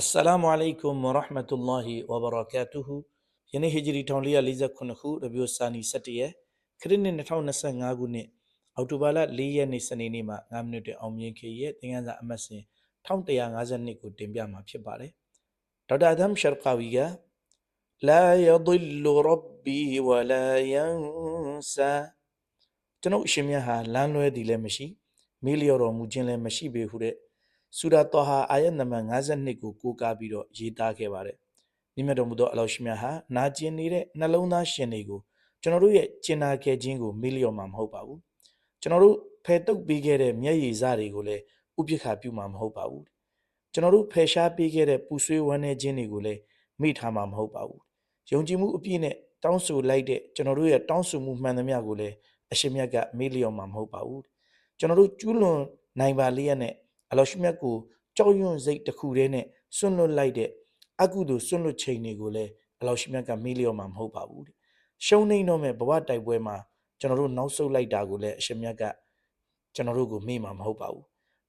Assalamu alaikum wa rahmatullahi wa barakatuhu ယနေ့ဟီဂျရီ1448ခုရဘီယိုစာနီ17ရက်ခရစ်နှစ်2025ခုနှစ်အောက်တိုဘာလ4ရက်နေ့စနေနေ့မှာ9မိနစ်တွင်အောင်မြင်ခေရဲ့သင်ခန်းစာအမှတ်စဉ်1152ကိုတင်ပြမှာဖြစ်ပါတယ်ဒေါက်တာအဒမ်ရှာကာဝီကလာယဒလ်ရဘ်ဘီဝလာယန်ဆာကျွန်ုပ်အရှင်မြတ်ဟာလမ်းလွဲသည်လည်းမရှိမေးလျော်တော်မူခြင်းလည်းမရှိပေဟုတဲ့ ဆူရာတောဟာအာယတ်နံပါတ်52ကိုကိုးကားပြီးတော့ရေးသားခဲ့ပါတယ်။မြင့်မြတ်တော်မူသောအလောရှိမြတ်ဟာနာကျင်နေတဲ့နှလုံးသားရှင်တွေကိုကျွန်တော်တို့ရဲ့ကျင်နာခဲ့ခြင်းကိုမေ့လျော့မှာမဟုတ်ပါဘူး။ကျွန်တော်တို့ဖယ်တုပ်ပေးခဲ့တဲ့မျက်ရည်စတွေကိုလည်းဥပိ္ပခာပြုမှာမဟုတ်ပါဘူး။ကျွန်တော်တို့ဖယ်ရှားပေးခဲ့တဲ့ပူဆွေးဝမ်းနည်းခြင်းတွေကိုလည်းမိထားမှာမဟုတ်ပါဘူး။ယုံကြည်မှုအပြည့်နဲ့တောင်းဆိုလိုက်တဲ့ကျွန်တော်တို့ရဲ့တောင်းဆိုမှုမှန်သမျှကိုလည်းအရှင်မြတ်ကမေ့လျော့မှာမဟုတ်ပါဘူး။ကျွန်တော်တို့ကျူးလွန်နိုင်ပါလျက်နဲ့ အလောရှိမြတ်ကိုကြောက်ရွံ့စိတ်တစ်ခုတည်းနဲ့စွန့်လွတ်လိုက်တဲ့အကုသိုလ်စွန့်လွတ်ချိန်တွေကိုလည်းအလောရှိမြတ်ကမေးလျော့မှာမဟုတ်ပါဘူးတဲ့ရှုံးနေတော့မဲ့ဘဝတိုက်ပွဲမှာကျွန်တော်တို့နောက်ဆုတ်လိုက်တာကိုလည်းအရှင်မြတ်ကကျွန်တော်တို့ကိုမေ့မှာမဟုတ်ပါဘူး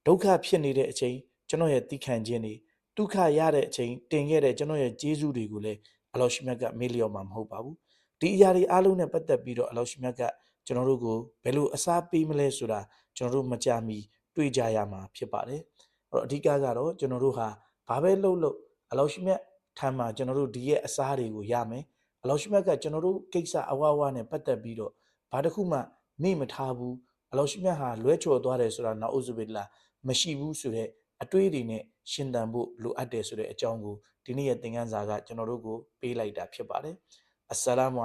ဒုက္ခဖြစ်နေတဲ့အချိန်ကျွန်တော်ရဲ့တိခံခြင်းတွေဒုက္ခရတဲ့အချိန်တင်ခဲ့တဲ့ကျွန်တော်ရဲ့ကျေးဇူးတွေကိုလည်းအလောရှိမြတ်ကမေ့လျော့မှာမဟုတ်ပါဘူးဒီအရာတွေအားလုံးနဲ့ပတ်သက်ပြီးတော့အလောရှိမြတ်ကကျွန်တော်တို့ကိုဘယ်လိုအစားပေးမလဲဆိုတာကျွန်တော်တို့မကြမီ တွေ့ကြရမှာဖြစ်ပါတယ်အဲ့တော့အဓိကကတော့ကျွန်တော်တို့ဟာဘာပဲလုပ်လို့အလောရှိမြတ်ထံမှာကျွန်တော်တို့ဒီရဲ့အစားတွေကိုရမယ်အလောရှိမြတ်ကကျွန်တော်တို့ကိစ္စအဝအဝနဲ့ပတ်သက်ပြီးတော့ဘာတစ်ခုမှမေ့မထားဘူးအလောရှိမြတ်ဟာလွဲချော်သွားတယ်ဆိုတာနာအုဇူဘီလာမရှိဘူးဆိုတဲ့အတွေးတွေနဲ့ရှင်းတန်ဖို့လိုအပ်တယ်ဆိုတဲ့အကြောင်းကိုဒီနေ့ရဲ့သင်ခန်းစာကကျွန်တော်တို့ကိုပေးလိုက်တာဖြစ်ပါတယ်အစ္စလာမု